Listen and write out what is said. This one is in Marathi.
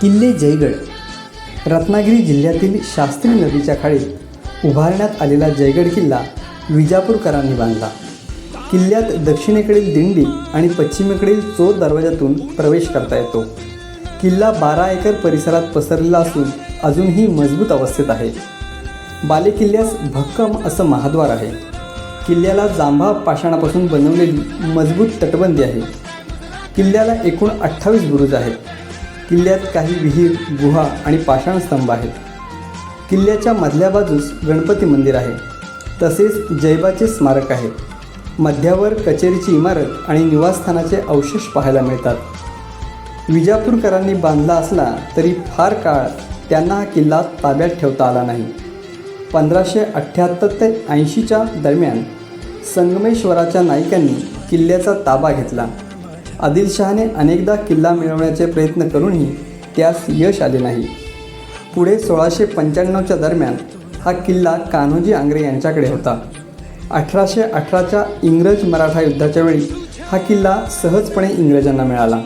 किल्ले जयगड रत्नागिरी जिल्ह्यातील शास्त्री नदीच्या खाडीत उभारण्यात आलेला जयगड किल्ला विजापूरकरांनी बांधला. किल्ल्यात दक्षिणेकडील दिंडी आणि पश्चिमेकडील चोर दरवाजातून प्रवेश करता येतो. किल्ला बारा एकर परिसरात पसरलेला असून अजूनही मजबूत अवस्थेत आहे. बालेकिल्ल्यास भक्कम असं महाद्वार आहे. किल्ल्याला जांभा पाषाणापासून बनवलेली मजबूत तटबंदी आहे. किल्ल्याला एकूण अठ्ठावीस बुरुज आहेत. किल्ल्यात काही विहीर गुहा आणि पाषाण स्तंभ आहेत. किल्ल्याच्या मधल्या बाजूस गणपती मंदिर आहे. तसेच जैबाचे स्मारक आहे. मध्यावर कचेरीची इमारत आणि निवासस्थानाचे अवशेष पाहायला मिळतात. विजापूरकरांनी बांधला असला तरी फार काळ त्यांना हा किल्ला ताब्यात ठेवता आला नाही. पंधराशे अठ्ठ्याहत्तर ते ऐंशीच्या दरम्यान संगमेश्वराच्या नायकांनी किल्ल्याचा ताबा घेतला. आदिलशहाने अनेकदा किल्ला मिळवण्याचे प्रयत्न करूनही त्यास यश आले नाही. पुढे सोळाशे पंच्याण्णवच्या दरम्यान हा किल्ला कान्होजी आंग्रे यांच्याकडे होता. अठराशे अठराच्या इंग्रज मराठा युद्धाच्या वेळी हा किल्ला सहजपणे इंग्रजांना मिळाला.